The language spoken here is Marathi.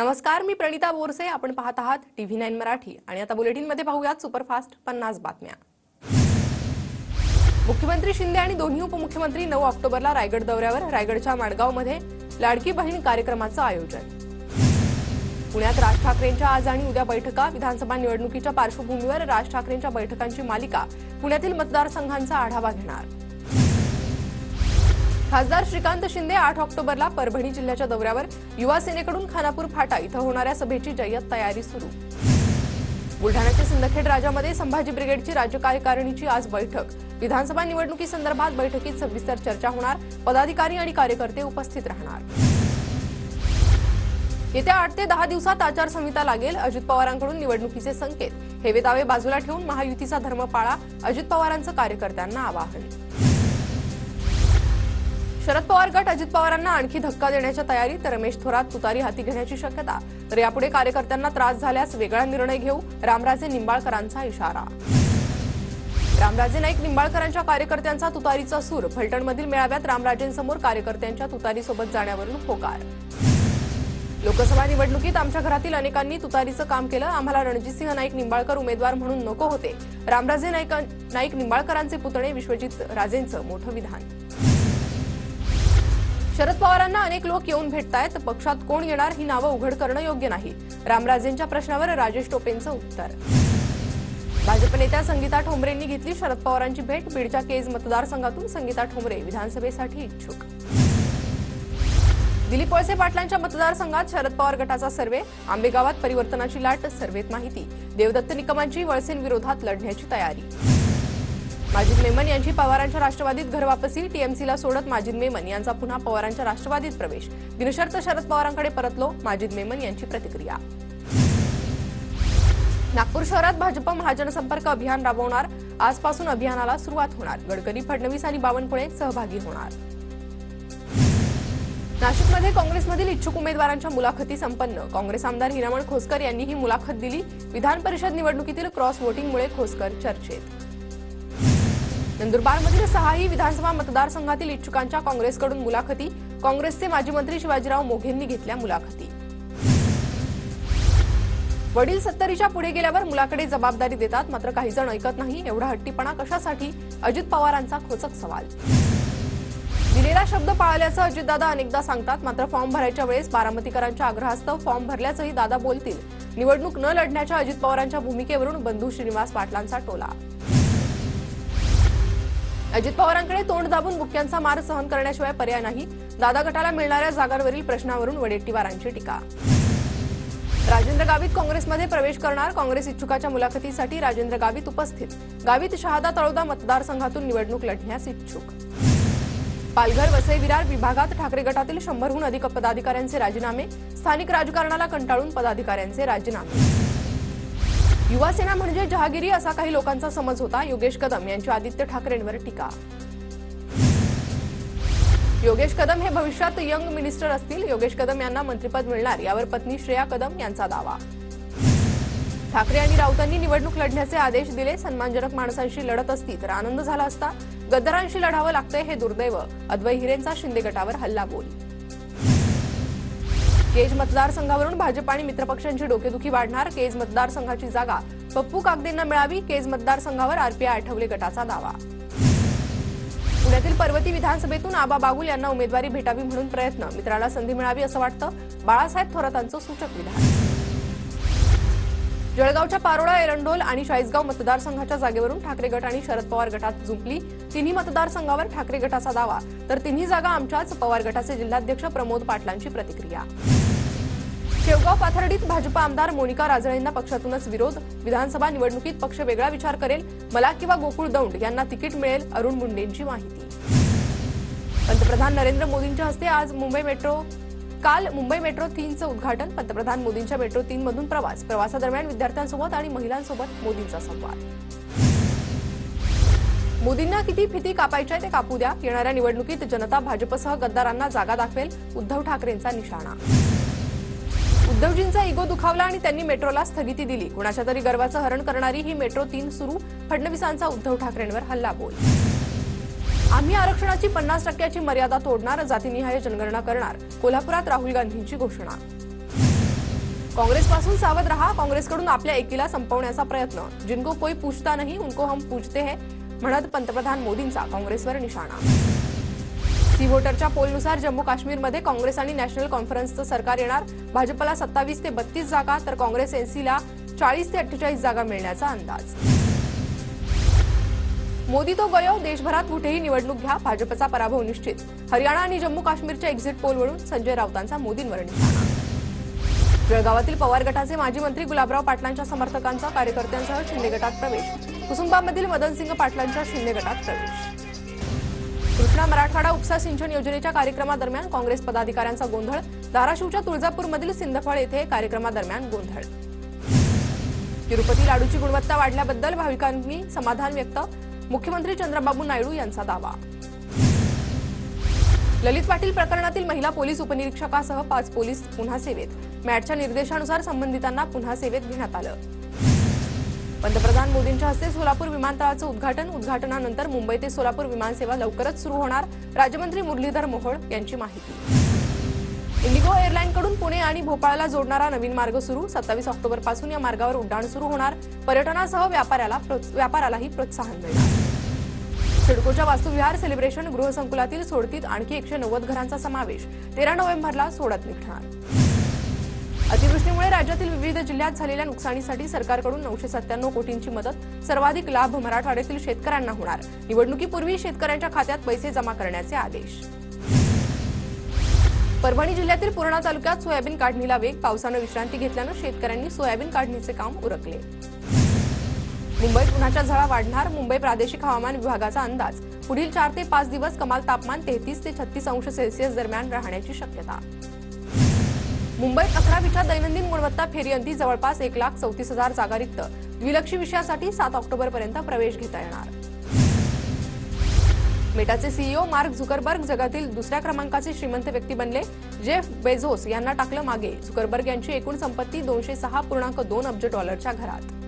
नमस्कार मी प्रणिता बोरसे. आपण पाहत आहात टीव्ही नाईन मराठी. आणि आता बुलेटिनमध्ये पाहूयात सुपरफास्ट पन्नास बातम्या. मुख्यमंत्री शिंदे आणि दोन्ही उपमुख्यमंत्री नऊ ऑक्टोबरला रायगड दौऱ्यावर रायगडच्या माडगावमध्ये लाडकी बहीण कार्यक्रमाचं आयोजन. पुण्यात राज ठाकरेंच्या आज आणि उद्या बैठका. विधानसभा निवडणुकीच्या पार्श्वभूमीवर राज ठाकरेंच्या बैठकांची मालिका पुण्यातील मतदारसंघांचा आढावा घेणार. खासदार श्रीकांत शिंदे आठ ऑक्टोबरला परभणी जिल्ह्याच्या दौऱ्यावर युवा सेनेकडून खानापूर फाटा इथं होणाऱ्या सभेची जय्यत तयारी सुरू. बुलढाण्याच्या सिंदखेड राजामध्ये संभाजी ब्रिगेडची राज्य कार्यकारिणीची आज बैठक. विधानसभा निवडणुकीसंदर्भात बैठकीत सविस्तर चर्चा होणार. पदाधिकारी आणि कार्यकर्ते उपस्थित राहणार. येत्या आठ ते दहा दिवसात आचारसंहिता लागेल. अजित पवारांकडून निवडणुकीचे संकेत. हेवे दावे बाजूला ठेवून महायुतीचा धर्म पाळा अजित पवारांचं कार्यकर्त्यांना आवाहन. शरद पवार गट अजित पवारांना आणखी धक्का देण्याच्या तयारीत रमेश थोरात तुतारी हाती घेण्याची शक्यता. तर यापुढे कार्यकर्त्यांना त्रास झाल्यास वेगळा निर्णय घेऊ रामराजे निंबाळकरांचा इशारा. रामराजे नाईक निंबाळकरांच्या कार्यकर्त्यांचा तुतारीचा सूर फलटणमधील मेळाव्यात रामराजेंसमोर कार्यकर्त्यांच्या तुतारीसोबत जाण्यावरून होकार. लोकसभा निवडणुकीत आमच्या घरातील अनेकांनी तुतारीचं काम केलं आम्हाला रणजितसिंह नाईक निंबाळकर उमेदवार म्हणून नको होते. रामराजे नाईक नाईक निंबाळकरांचे पुतणे विश्वजित राजेंचं मोठं विधान. शरद पवारांना अनेक लोक येऊन भेटतायत पक्षात कोण येणार ही नावं उघड करणं योग्य नाही. रामराजेंच्या प्रश्नावर राजेश टोपेंचं उत्तर. भाजप नेत्या संगीता ठोंबरेंनी घेतली शरद पवारांची भेट बीडच्या केज मतदारसंघातून संगीता ठोंबरे विधानसभेसाठी इच्छुक. दिलीप वळसे पाटलांच्या मतदारसंघात शरद पवार गटाचा सर्वे आंबेगावात परिवर्तनाची लाट सर्वेत माहिती. देवदत्त निकमांची वळसेंविरोधात लढण्याची तयारी. माजिद मेमन यांची पवारांच्या राष्ट्रवादीत घरवापसी टीएमसीला सोडत माजिद मेमन यांचा पुन्हा पवारांच्या राष्ट्रवादीत प्रवेश. बिनशर्त शरद पवारांकडे परतलो माजिद मेमन यांची प्रतिक्रिया. नागपूर शहरात भाजप महाजनसंपर्क अभियान राबवणार. आजपासून अभियानाला सुरुवात होणार. गडकरी फडणवीस आणि बावनकुळे सहभागी होणार. नाशिकमध्ये काँग्रेसमधील इच्छुक उमेदवारांच्या मुलाखती संपन्न. काँग्रेस आमदार हिरामण खोसकर यांनी ही मुलाखत दिली. विधान परिषद निवडणुकीतील क्रॉस वोटिंगमुळे खोसकर चर्चेत. नंदुरबारमधील सहाही विधानसभा मतदारसंघातील इच्छुकांच्या काँग्रेसकडून मुलाखती. काँग्रेसचे माजी मंत्री शिवाजीराव मोघेंनी घेतल्या मुलाखती. वडील सत्तरीच्या पुढे गेल्यावर मुलाकडे जबाबदारी देतात मात्र काही जण ऐकत नाही एवढा हट्टीपणा कशासाठी? अजित पवारांचा खोचक सवाल. दिलेला शब्द पाळल्याचं अजितदादा अनेकदा सांगतात मात्र फॉर्म भरायच्या वेळेस बारामतीकरांच्या आग्रहास्तव फॉर्म भरल्याचंही दादा बोलतील. निवडणूक न लढण्याच्या अजित पवारांच्या भूमिकेवरून बंधू श्रीनिवास पाटलांचा टोला. अजित पवारांकडे तोंड दाबून मुख्यांचा मार सहन करण्याशिवाय पर्याय नाही. दादा गटाला मिळणाऱ्या जागांवरील प्रश्नावरून वडेट्टीवारांची टीका. राजेंद्र गावित काँग्रेसमध्ये प्रवेश करणार. काँग्रेस इच्छुकाच्या मुलाखतीसाठी राजेंद्र गावित उपस्थित. गावित शहादा तळोदा मतदारसंघातून निवडणूक लढण्यास इच्छुक. पालघर वसई विरार विभागात ठाकरे गटातील शंभरहून अधिक पदाधिकाऱ्यांचे राजीनामे. स्थानिक राजकारणाला कंटाळून पदाधिकाऱ्यांचे राजीनामे. युवासेना म्हणजे जहागिरी असा काही लोकांचा समज होता. योगेश कदम यांची आदित्य ठाकरेंवर टीका. योगेश कदम हे भविष्यात यंग मिनिस्टर असतील. योगेश कदम यांना मंत्रिपद मिळणार. यावर पत्नी श्रेया कदम यांचा दावा. ठाकरे आणि राऊतांनी निवडणूक लढण्याचे आदेश दिले. सन्मानजनक माणसांशी लढत असती तर आनंद झाला असता. गद्दारांशी लढावं लागतंय हे दुर्दैव. अद्वै हिरेंचा शिंदे गटावर हल्ला बोल. केज मतदारसंघावरून भाजप आणि मित्रपक्षांची डोकेदुखी वाढणार. केज मतदारसंघाची जागा. पप्पू कागदेंना मिळावी. केज मतदारसंघावर आरपीआय आठवले गटाचा दावा. पुण्यातील पर्वती विधानसभेतून आबा बागुल यांना उमेदवारी भेटावी म्हणून प्रयत्न. मित्राला संधी मिळावी असं वाटतं. बाळासाहेब थोरातांचं सूचक विधान. जळगावच्या पारोळा एरंडोल आणि चाळीसगाव मतदारसंघाच्या जागेवरून ठाकरे गट आणि शरद पवार गटात जुंपली. तिन्ही मतदारसंघावर ठाकरे गटाचा दावा. तर तिन्ही जागा आमच्याच पवार गटाचे जिल्हाध्यक्ष प्रमोद पाटलांची प्रतिक्रिया. शेवगाव पाथर्डीत भाजपा आमदार मोनिका राजळेंना पक्षातूनच विरोध. विधानसभा निवडणुकीत पक्ष वेगळा विचार करेल. मला किंवा गोकुळ दौंड यांना तिकीट मिळेल अरुण मुंडेंची माहिती. पंतप्रधान नरेंद्र मोदींच्या हस्ते आज मुंबई मेट्रो काल मुंबई मेट्रो तीनचं उद्घाटन. पंतप्रधान मोदींच्या मेट्रो तीन मधून प्रवास. प्रवासादरम्यान विद्यार्थ्यांसोबत आणि महिलांसोबत मोदींचा संवाद. मोदींना किती फिती कापायच्या ते कापू द्या. येणाऱ्या निवडणुकीत जनता भाजपसह गद्दारांना जागा दाखवेल उद्धव ठाकरेंचा निशाणा. उद्धवजींचा इगो दुखावला आणि त्यांनी मेट्रोला स्थगिती दिली. कुणाच्या तरी गर्वाचं हरण करणारी ही मेट्रो तीन सुरू. फडणवीसांचा उद्धव ठाकरेंवर हल्ला बोल आम्ही आरक्षणाची पन्नास टक्क्याची मर्यादा तोडणार जातीनिहाय जनगणना करणार. कोल्हापुरात राहुल गांधींची घोषणा. काँग्रेसपासून सावध रहा काँग्रेसकडून आपल्या एकीला संपवण्याचा प्रयत्न. जिनको कोई पूछता नहीं उनको हम पूछते हैं म्हणत पंतप्रधान मोदींचा काँग्रेसवर निशाणा. सी व्होटरच्या पोलनुसार जम्मू काश्मीरमध्ये काँग्रेस आणि नॅशनल कॉन्फरन्सचं सरकार येणार. भाजपला सत्तावीस ते बत्तीस जागा तर काँग्रेस एनसीला चाळीस ते अठ्ठेचाळीस जागा मिळण्याचा अंदाज. मोदी तो गयो देशभरात कुठेही निवडणूक घ्या भाजपचा पराभव निश्चित. हरियाणा आणि जम्मू काश्मीरच्या एक्झिट पोलवरून संजय राऊतांचा मोदींवर जळगावातील पवार गटाचे माजी मंत्री गुलाबराव पाटलांच्या समर्थकांचा कार्यकर्त्यांसह शिंदे गटात प्रवेश. कुसुंबामधील मदनसिंग पाटलांच्या शिंदे गटात प्रवेश. कृष्णा मराठवाडा उपसा सिंचन योजनेच्या कार्यक्रमादरम्यान काँग्रेस पदाधिकाऱ्यांचा गोंधळ. धाराशिवच्या तुळजापूरमधील सिंदफळ येथे कार्यक्रमादरम्यान गोंधळ. तिरुपती लाडूची गुणवत्ता वाढल्याबद्दल भाविकांनी समाधान व्यक्त. मुख्यमंत्री चंद्रबाबू नायडू यांचा दावा. ललित पाटील प्रकरणातील महिला पोलीस उपनिरीक्षकासह पाच पोलीस पुन्हा सेवेत. मॅटच्या निर्देशानुसार संबंधितांना पुन्हा सेवेत घेण्यात आलं. पंतप्रधान मोदींच्या हस्ते सोलापूर विमानतळाचं उद्घाटन. उद्घाटनानंतर मुंबई ते सोलापूर विमानसेवा लवकरच सुरू होणार. राज्यमंत्री मुरलीधर मोहोळ यांची माहिती. इंडिगो एअरलाईनकडून पुणे आणि भोपाळला जोडणारा नवीन मार्ग सुरू. सत्तावीस ऑक्टोबरपासून या मार्गावर उड्डाण सुरू होणार. पर्यटनासह व्यापाऱ्याला प्रोत्स- व्यापारालाही प्रोत्साहन मिळणार. सिडकोच्या वास्तुविहार सेलिब्रेशन गृहसंकुलातील सोडतीत आणखी एकशे नव्वद घरांचा समावेश. तेरा नोव्हेंबरला सोडत निघणार. अतिवृष्टीमुळे राज्यातील विविध जिल्ह्यात झालेल्या नुकसानीसाठी सरकारकडून नऊशे सत्त्याण्णव कोटींची मदत. सर्वाधिक लाभ मराठवाड्यातील शेतकऱ्यांना होणार. निवडणुकीपूर्वी शेतकऱ्यांच्या खात्यात पैसे जमा करण्याचे आदेश. परभणी जिल्ह्यातील पूर्णा तालुक्यात सोयाबीन काढणीला वेग. पावसानं विश्रांती घेतल्यानं शेतकऱ्यांनी सोयाबीन काढणीचे काम उरकले. मुंबईत उन्हाच्या झळा वाढणार मुंबई प्रादेशिक हवामान विभागाचा अंदाज. पुढील चार ते पाच दिवस कमाल तापमान तेहतीस ते छत्तीस अंश सेल्सिअस दरम्यान राहण्याची शक्यता. मुंबईत अकरावीच्या दैनंदिन गुणवत्ता फेरीअंती जवळपास एक लाख चौतीस हजार जागा रिक्त. द्विलक्षी विषयासाठी सात ऑक्टोबरपर्यंत प्रवेश घेता येणार. मेटाचे सीईओ मार्क झुकरबर्ग जगातील दुसऱ्या क्रमांकाचे श्रीमंत व्यक्ती बनले. जेफ बेझोस यांना टाकलं मागे. झुकरबर्ग यांची एकूण संपत्ती दोनशे सहा पूर्णांक दोन अब्ज डॉलरच्या घरात.